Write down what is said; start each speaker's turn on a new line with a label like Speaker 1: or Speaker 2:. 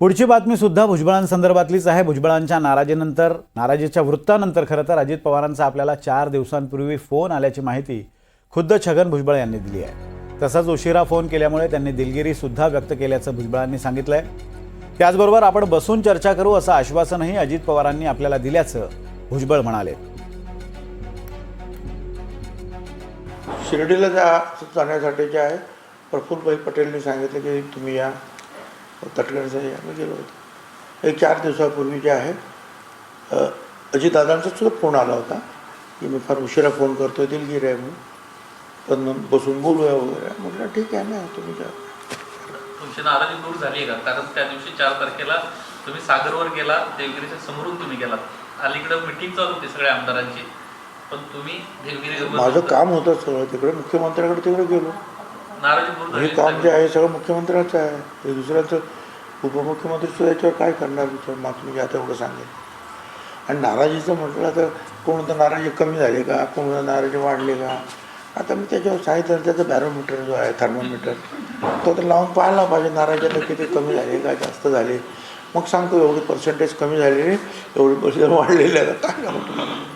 Speaker 1: पुढची बातमी सुद्धा भुजबळांसंदर्भातलीच आहे. भुजबळांच्या नाराजीनंतर नाराजीच्या वृत्तानंतर खरं तर अजित पवारांचा आपल्याला चार दिवसांपूर्वी फोन आल्याची माहिती खुद्द छगन भुजबळ यांनी दिली आहे. तसंच उशिरा फोन केल्यामुळे त्यांनी दिलगिरीसुद्धा व्यक्त केल्याचं भुजबळांनी सांगितलं आहे त्याचबरोबर आपण बसून चर्चा करू असं आश्वासनही अजित पवारांनी आपल्याला दिल्याचं भुजबळ म्हणाले.
Speaker 2: शिर्डीला जा जाण्यासाठी जे आहे प्रफुल्लभाई पटेलने सांगितलं की तुम्ही या. तटकरेसाठी आम्ही गेलो होतो. एक चार दिवसापूर्वी जे आहे अजितदादांचा सुद्धा फोन आला होता की मी फार उशिरा फोन करतो दिलगीर आहे म्हणून. पण बसून बोलूया वगैरे. म्हटलं ठीक आहे ना तुम्ही जा.
Speaker 3: तुमची नाराजी दूर झाली आहे का? कारण त्या दिवशी चार तारखेला तुम्ही सागरवर गेला देवगिरीच्या समोरून तुम्ही अलीकडे मिटिंग चालू होती सगळ्या आमदारांची. पण तुम्ही देवगिरी
Speaker 2: माझं काम होतं सगळं तिकडे. मुख्यमंत्र्याकडे तिकडे गेलो. हे काम जे आहे सगळं मुख्यमंत्र्याचं आहे. हे दुसऱ्याचं उपमुख्यमंत्री सुद्धा याच्यावर काय करणार विचार मागचं मी आता एवढं सांगेन. आणि नाराजीचं म्हटलं तर कोणतं नाराजी कमी झाली का? कोणतं नाराजी वाढली का? आता मी त्याच्यावर सांगितलं त्याचं बॅरोमीटर जो आहे थर्मोमीटर तो तर लावून पाहायला पाहिजे. नाराजी आता किती कमी झाली का? जास्त झाली. मग सांगतो एवढी पर्सेंटेज कमी झालेली एवढी पर्सेंटेज वाढलेली आता काय करू तुम्हाला